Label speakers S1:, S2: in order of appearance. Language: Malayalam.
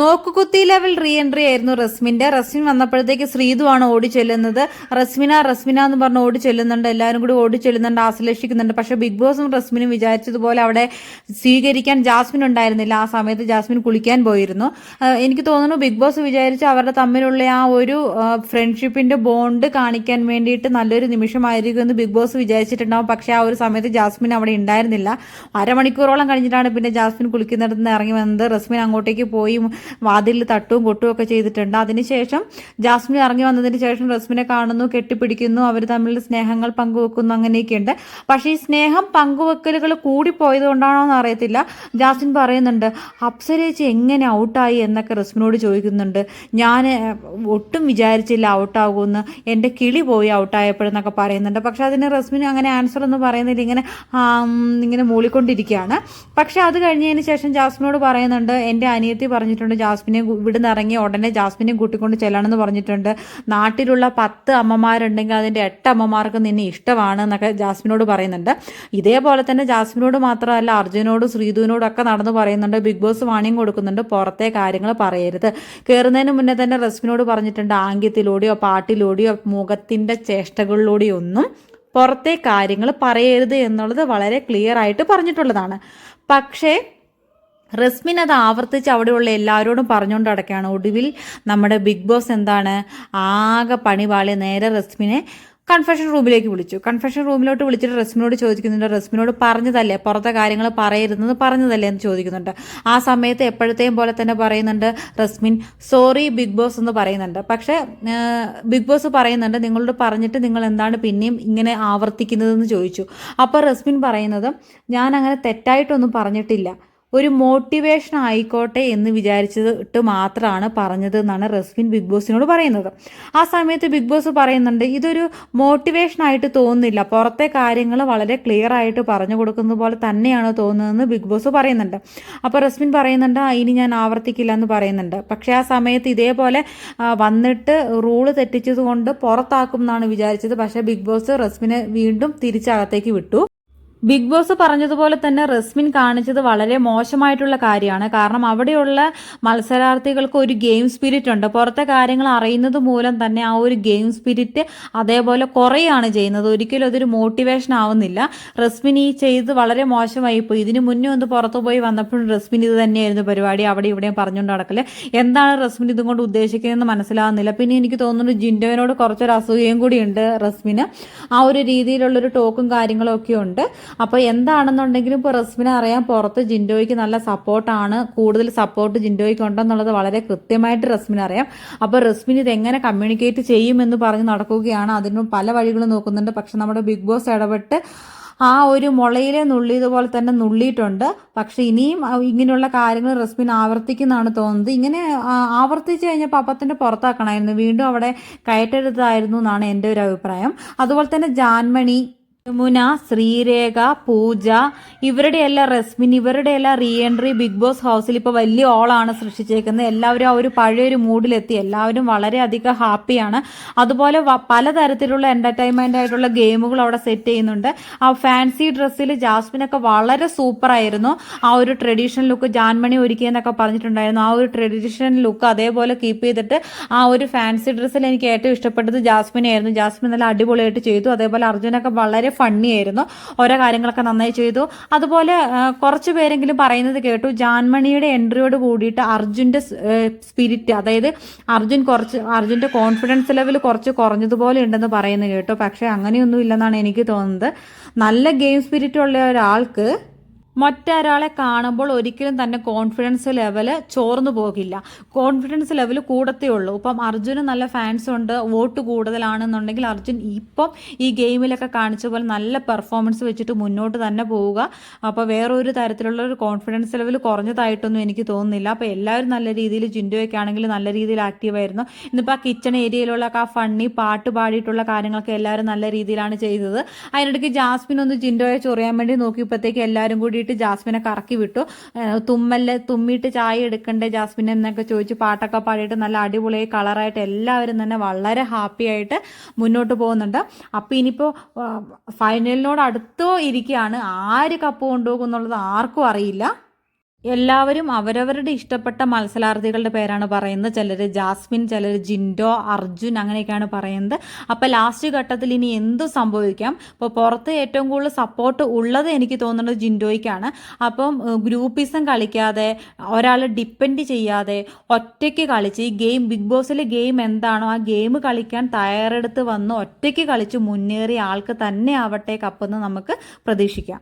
S1: നോക്കുകുത്തി ലെവൽ റീ എൻട്രി ആയിരുന്നു റസ്മിന്റെ. റസ്മിൻ വന്നപ്പോഴത്തേക്ക് ആണ് ഓടി ചെല്ലുന്നത്. റസ്മിന റസ്മിന എന്ന് പറഞ്ഞ് ഓടി ചെല്ലുന്നുണ്ട്. എല്ലാവരും കൂടി ഓടി ചെല്ലുന്നുണ്ട് ആശ്ലേഷിക്കുന്നുണ്ട്. പക്ഷെ ബിഗ് ബോസും റസ്മിനും വിചാരിച്ചതുപോലെ അവിടെ സ്വീകരിക്കാൻ ജാസ്മിൻ ഉണ്ടായിരുന്നില്ല. ആ സമയത്ത് ജാസ്മിൻ കുളിക്കാൻ പോയിരുന്നു. എനിക്ക് തോന്നുന്നു ബിഗ് ബോസ് വിചാരിച്ച് അവരുടെ തമ്മിലുള്ള ആ ഒരു ഫ്രണ്ട്ഷിപ്പിന്റെ ബോണ്ട് കാണിക്കാൻ വേണ്ടിയിട്ട് നല്ലൊരു നിമിഷമായിരിക്കും എന്ന് ബിഗ് ബോസ് വിചാരിച്ചിട്ടുണ്ടാവും. പക്ഷെ ആ ഒരു സമയത്ത് ജാസ്മിൻ അവിടെ ഉണ്ടായിരുന്നില്ല. അരമണിക്കൂറോളം കഴിഞ്ഞിട്ടാണ് പിന്നെ ജാസ്മിൻ കുളിക്കുന്നിടത്ത് നിന്ന് ഇറങ്ങി വന്നത്. റസ്മിൻ അങ്ങോട്ടേക്ക് പോയി വാതിലിൽ തട്ടും കൊട്ടും ഒക്കെ ചെയ്തിട്ടുണ്ട്. അതിനുശേഷം ജാസ്മിൻ ഇറങ്ങി വന്നതിന് ശേഷം റസ്മിനെ കാണുന്നു കെട്ടിപ്പിടിക്കുന്നു അവർ തമ്മിൽ സ്നേഹങ്ങൾ പങ്കുവെക്കുന്നു അങ്ങനെയൊക്കെയുണ്ട്. പക്ഷേ ഈ സ്നേഹം പങ്കുവെക്കലുകൾ കൂടിപ്പോയത് കൊണ്ടാണോ എന്ന് അറിയത്തില്ല. ജാസ്മിൻ പറയുന്നുണ്ട് അപ്സരേച്ചി എങ്ങനെ ഔട്ടായി? എന്നൊക്കെ റസ്മിനോട് ചോദിക്കുന്നുണ്ട്. ഞാൻ ഒട്ടും വിചാരിച്ചില്ല ഔട്ടാകുമെന്ന്. എന്റെ കിളി പോയി ഔട്ടായപ്പോഴെന്നൊക്കെ പറയുന്നുണ്ട്. പക്ഷെ അതിന് റസ്മിന് അങ്ങനെ ആൻസർ ഒന്നും പറയുന്നില്ല. ഇങ്ങനെ ഇങ്ങനെ മൂളിക്കൊണ്ടിരിക്കുകയാണ്. പക്ഷെ അത് കഴിഞ്ഞതിന് ശേഷം ജാസ്മിനോട് പറയുന്നുണ്ട് എന്റെ അനിയത്തി പറഞ്ഞിട്ടുണ്ട് ജാസ്മിനെ കു- ഇവിടുന്ന് ഇറങ്ങി ഉടനെ ജാസ്മിനെ കൂട്ടിക്കൊണ്ട് ചെല്ലണമെന്ന് പറഞ്ഞിട്ടുണ്ട്. നാട്ടിലുള്ള പത്ത് അമ്മമാരുണ്ടെങ്കിൽ അതിന്റെ എട്ട് അമ്മമാർക്ക് നിന്നെ ഇഷ്ടമാണ് എന്നൊക്കെ ജാസ്മിനോട് പറയുന്നുണ്ട്. ഇതേപോലെ തന്നെ ജാസ്മിനോട് മാത്രമല്ല അർജുനോടും ശ്രീധുവിനോടൊക്കെ നടന്ന് പറയുന്നുണ്ട്. ബിഗ് ബോസ് വാണിയും കൊടുക്കുന്നുണ്ട്. പുറത്തെ കാര്യങ്ങൾ പറയരുത്. കയറുന്നതിന് മുന്നേ തന്നെ റസ്മിനോട് പറഞ്ഞിട്ടുണ്ട്. ആംഗ്യത്തിലൂടെയോ പാട്ടിലൂടെയോ മുഖത്തിന്റെ ചേഷ്ടകളിലൂടെയോ ഒന്നും പുറത്തെ കാര്യങ്ങൾ പറയരുത് എന്നുള്ളത് വളരെ ക്ലിയർ ആയിട്ട് പറഞ്ഞിട്ടുള്ളതാണ്. പക്ഷേ റസ്മിൻ അത് ആവർത്തിച്ച് അവിടെയുള്ള എല്ലാവരോടും പറഞ്ഞുകൊണ്ട് അടക്കുകയാണ് ഒടുവിൽ നമ്മുടെ ബിഗ് ബോസ് എന്താണ്? ആകെ പണിപാളി നേരെ റസ്മിനെ കൺഫെഷൻ റൂമിലേക്ക് വിളിച്ചു. കൺഫെഷൻ റൂമിലോട്ട് വിളിച്ചിട്ട് റസ്മിനോട് ചോദിക്കുന്നുണ്ട്. റസ്മിനോട് പറഞ്ഞതല്ലേ? പുറത്തെ കാര്യങ്ങൾ പറയരുതെന്ന് പറഞ്ഞതല്ലേ എന്ന് ചോദിക്കുന്നുണ്ട്. ആ സമയത്ത് എപ്പോഴത്തെയും പോലെ തന്നെ പറയുന്നുണ്ട് റസ്മിൻ സോറി ബിഗ് ബോസ് എന്ന് പറയുന്നുണ്ട്. പക്ഷേ ബിഗ് ബോസ് പറയുന്നുണ്ട് നിങ്ങളോട് പറഞ്ഞിട്ട് നിങ്ങൾ എന്താണ് പിന്നെയും ഇങ്ങനെ ആവർത്തിക്കുന്നതെന്ന് ചോദിച്ചു. അപ്പോൾ റസ്മിൻ പറയുന്നത് ഞാൻ അങ്ങനെ തെറ്റായിട്ടൊന്നും പറഞ്ഞിട്ടില്ല. ഒരു മോട്ടിവേഷൻ ആയിക്കോട്ടെ എന്ന് വിചാരിച്ചിട്ട് മാത്രമാണ് പറഞ്ഞത് എന്നാണ് റസ്മിൻ ബിഗ് ബോസിനോട് പറയുന്നത്. ആ സമയത്ത് ബിഗ് ബോസ് പറയുന്നുണ്ട് ഇതൊരു മോട്ടിവേഷൻ ആയിട്ട് തോന്നുന്നില്ല. പുറത്തെ കാര്യങ്ങൾ വളരെ ക്ലിയർ ആയിട്ട് പറഞ്ഞു കൊടുക്കുന്ന പോലെ തന്നെയാണ് തോന്നുന്നതെന്ന് ബിഗ് ബോസ് പറയുന്നുണ്ട്. അപ്പോൾ റസ്മിൻ പറയുന്നുണ്ട് "ആ, ഇനി ഞാൻ ആവർത്തിക്കില്ല എന്ന് പറയുന്നുണ്ട്. പക്ഷേ ആ സമയത്ത് ഇതേപോലെ വന്നിട്ട് റൂൾ തെറ്റിച്ചത് കൊണ്ട് പുറത്താക്കും എന്നാണ് വിചാരിച്ചത്. പക്ഷേ ബിഗ് ബോസ് റസ്മിനെ വീണ്ടും തിരിച്ചകത്തേക്ക് വിട്ടു. ബിഗ് ബോസ് പറഞ്ഞതുപോലെ തന്നെ റസ്മിൻ കാണിച്ചത് വളരെ മോശമായിട്ടുള്ള കാര്യമാണ്. കാരണം അവിടെയുള്ള മത്സരാർത്ഥികൾക്ക് ഒരു ഗെയിം സ്പിരിറ്റ് ഉണ്ട്. പുറത്തെ കാര്യങ്ങൾ അറിയുന്നത് മൂലം തന്നെ ആ ഒരു ഗെയിം സ്പിരിറ്റ് അതേപോലെ കുറയാണ് ചെയ്യുന്നത്. ഒരിക്കലും അതൊരു മോട്ടിവേഷൻ ആവുന്നില്ല. റസ്മിൻ ഈ ചെയ്ത് വളരെ മോശമായി പോയി. ഇതിനു മുന്നേ ഒന്ന് പുറത്തു പോയി വന്നപ്പോഴും റസ്മിൻ ഇത് തന്നെയായിരുന്നു പരിപാടി. അവിടെ ഇവിടെയും പറഞ്ഞുകൊണ്ട് നടക്കൽ. എന്താണ് റസ്മിൻ ഇതും കൊണ്ട് ഉദ്ദേശിക്കുന്നതെന്ന് മനസ്സിലാവുന്നില്ല. പിന്നെ എനിക്ക് തോന്നുന്നു ജിൻഡോവിനോട് കുറച്ചൊരു അസൂയയും കൂടിയുണ്ട് റസ്മിന്. ആ ഒരു രീതിയിലുള്ളൊരു ടോക്കും കാര്യങ്ങളും ഒക്കെ ഉണ്ട്. അപ്പോൾ എന്താണെന്നുണ്ടെങ്കിലും ഇപ്പോൾ റസ്മിനെ അറിയാം പുറത്ത് ജിൻഡോയ്ക്ക് നല്ല സപ്പോർട്ടാണ്. കൂടുതൽ സപ്പോർട്ട് ജിൻഡോയ്ക്ക് ഉണ്ടെന്നുള്ളത് വളരെ കൃത്യമായിട്ട് റസ്മിന് അറിയാം. അപ്പോൾ റസ്മിൻ ഇത് എങ്ങനെ കമ്മ്യൂണിക്കേറ്റ് ചെയ്യുമെന്ന് പറഞ്ഞ് നടക്കുകയാണ്. അതിന് പല വഴികളും നോക്കുന്നുണ്ട്. പക്ഷെ നമ്മുടെ ബിഗ് ബോസ് ഇടപെട്ട് ആ ഒരു മുളയിലെ നുള്ളിയതുപോലെ തന്നെ നുള്ളിയിട്ടുണ്ട്. പക്ഷെ ഇനിയും ഇങ്ങനെയുള്ള കാര്യങ്ങൾ റസ്മിൻ ആവർത്തിക്കുന്നതാണ് തോന്നുന്നത്. ഇങ്ങനെ ആവർത്തിച്ചു ആവർത്തിച്ച് കഴിഞ്ഞപ്പോൾ അപ്പത്തിന്റെ പുറത്താക്കണമായിരുന്നു. വീണ്ടും അവിടെ കയറ്റെടുത്തായിരുന്നു എന്നാണ് എന്റെ ഒരു അഭിപ്രായം. അതുപോലെ തന്നെ ജാൻമണി യമുന ശ്രീരേഖ പൂജ ഇവരുടെയെല്ലാം ഇവരുടെ എല്ലാം റീ എൻട്രി ബിഗ് ബോസ് ഹൗസിൽ ഇപ്പോൾ വലിയ ഓളാണ് സൃഷ്ടിച്ചേക്കുന്നത്. എല്ലാവരും ആ ഒരു പഴയൊരു മൂഡിലെത്തി. എല്ലാവരും വളരെയധികം ഹാപ്പിയാണ്. അതുപോലെ പലതരത്തിലുള്ള എന്റർടൈൻമെന്റ് ആയിട്ടുള്ള ഗെയിമുകൾ അവിടെ സെറ്റ് ചെയ്യുന്നുണ്ട്. ആ ഫാൻസി ഡ്രസ്സിൽ ജാസ്മിനൊക്കെ വളരെ സൂപ്പറായിരുന്നു ആ ഒരു ട്രഡീഷണൽ ലുക്ക് ജാൻമണി ഒരുക്കിയെന്നൊക്കെ പറഞ്ഞിട്ടുണ്ടായിരുന്നു. ആ ഒരു ട്രഡീഷണൽ ലുക്ക് അതേപോലെ കീപ്പ് ചെയ്തിട്ട് ആ ഒരു ഫാൻസി ഡ്രസ്സിൽ എനിക്ക് ഏറ്റവും ഇഷ്ടപ്പെട്ടത് ജാസ്മിനെ ആയിരുന്നു ജാസ്മിൻ നല്ല അടിപൊളിയായിട്ട് ചെയ്തു. അതേപോലെ അർജുനൊക്കെ വളരെ ഫണ്ണി ആയിരുന്നു ഓരോ കാര്യങ്ങളൊക്കെ നന്നായി ചെയ്തു. അതുപോലെ കുറച്ച് പേരെങ്കിലും പറയുന്നത് കേട്ടു ജാൻമണിയുടെ എൻട്രിയോട് കൂടിയിട്ട് അർജുന്റെ സ്പിരിറ്റ് അതായത് അർജുൻ കുറച്ച് അർജുന്റെ കോൺഫിഡൻസ് ലെവൽ കുറച്ച് കുറഞ്ഞതുപോലെ ഉണ്ടെന്ന് പറയുന്നത് കേട്ടു. പക്ഷേ അങ്ങനെയൊന്നും ഇല്ലെന്നാണ് എനിക്ക് തോന്നുന്നത്. നല്ല ഗെയിം സ്പിരിറ്റ് ഉള്ള ഒരാൾക്ക് മറ്റൊരാളെ കാണുമ്പോൾ ഒരിക്കലും തന്നെ കോൺഫിഡൻസ് ലെവൽ ചോർന്നു പോകില്ല. കോൺഫിഡൻസ് ലെവൽ കൂടത്തേ ഉള്ളൂ. ഇപ്പം അർജുന് നല്ല ഫാൻസ് ഉണ്ട് വോട്ട് കൂടുതലാണെന്നുണ്ടെങ്കിൽ അർജുൻ ഇപ്പം ഈ ഗെയിമിലൊക്കെ കാണിച്ച പോലെ നല്ല പെർഫോമൻസ് വെച്ചിട്ട് മുന്നോട്ട് തന്നെ പോവുക. അപ്പോൾ വേറൊരു തരത്തിലുള്ള ഒരു കോൺഫിഡൻസ് ലെവൽ കുറഞ്ഞതായിട്ടൊന്നും എനിക്ക് തോന്നുന്നില്ല. അപ്പോൾ എല്ലാവരും നല്ല രീതിയിൽ ജിൻഡോയൊക്കെ ആണെങ്കിൽ നല്ല രീതിയിൽ ആക്റ്റീവായിരുന്നു ഇന്നിപ്പോൾ ആ കിച്ചൺ ഏരിയയിലുള്ള ആ ഫണ്ണി പാട്ട് പാടിയിട്ടുള്ള കാര്യങ്ങളൊക്കെ എല്ലാവരും നല്ല രീതിയിലാണ് ചെയ്തത്. അതിനിടയ്ക്ക് ജാസ്മിൻ ഒന്ന് ജിൻഡോയെ ചൊറിയാൻ വേണ്ടി നോക്കിയപ്പോഴത്തേക്ക് എല്ലാവരും കൂടിയിട്ട് ജാസ്മിനെ കറക്കി വിട്ടു. തുമ്മല്ല തുമ്മൽ തുമ്മിയിട്ട് ചായ എടുക്കണ്ടേ ജാസ്മിൻ എന്നൊക്കെ ചോദിച്ചു പാട്ടൊക്കെ പാടിയിട്ട് നല്ല അടിപൊളിയായി കളറായിട്ട് എല്ലാവരും തന്നെ വളരെ ഹാപ്പി ആയിട്ട് മുന്നോട്ട് പോകുന്നുണ്ട്. അപ്പോൾ ഇനിയിപ്പോൾ ഫൈനലിനോട് അടുത്തോ ഇരിക്കുകയാണ്. ആര് കപ്പ് കൊണ്ടുപോകും എന്നുള്ളത് ആർക്കും അറിയില്ല. എല്ലാവരും അവരവരുടെ ഇഷ്ടപ്പെട്ട മത്സരാർത്ഥികളുടെ പേരാണ് പറയുന്നത്. ചിലർ ജാസ്മിൻ ചിലർ ജിൻഡോ അർജുൻ അങ്ങനെയൊക്കെയാണ് പറയുന്നത്. അപ്പോൾ ലാസ്റ്റ് ഘട്ടത്തിൽ ഇനി എന്തു സംഭവിക്കാം? ഇപ്പോൾ പുറത്ത് ഏറ്റവും കൂടുതൽ സപ്പോർട്ട് ഉള്ളത് എനിക്ക് തോന്നുന്നത് ജിൻഡോയ്ക്കാണ്. അപ്പം ഗ്രൂപ്പിസം കളിക്കാതെ ഒരാൾ ഡിപ്പെൻഡ് ചെയ്യാതെ ഒറ്റയ്ക്ക് കളിച്ച് ഈ ഗെയിം ബിഗ് ബോസിലെ ഗെയിം എന്താണോ ആ ഗെയിം കളിക്കാൻ തയ്യാറെടുത്ത് വന്ന് ഒറ്റയ്ക്ക് കളിച്ച് മുന്നേറിയ ആൾക്ക് തന്നെ ആവട്ടെ കപ്പെന്ന് നമുക്ക് പ്രതീക്ഷിക്കാം.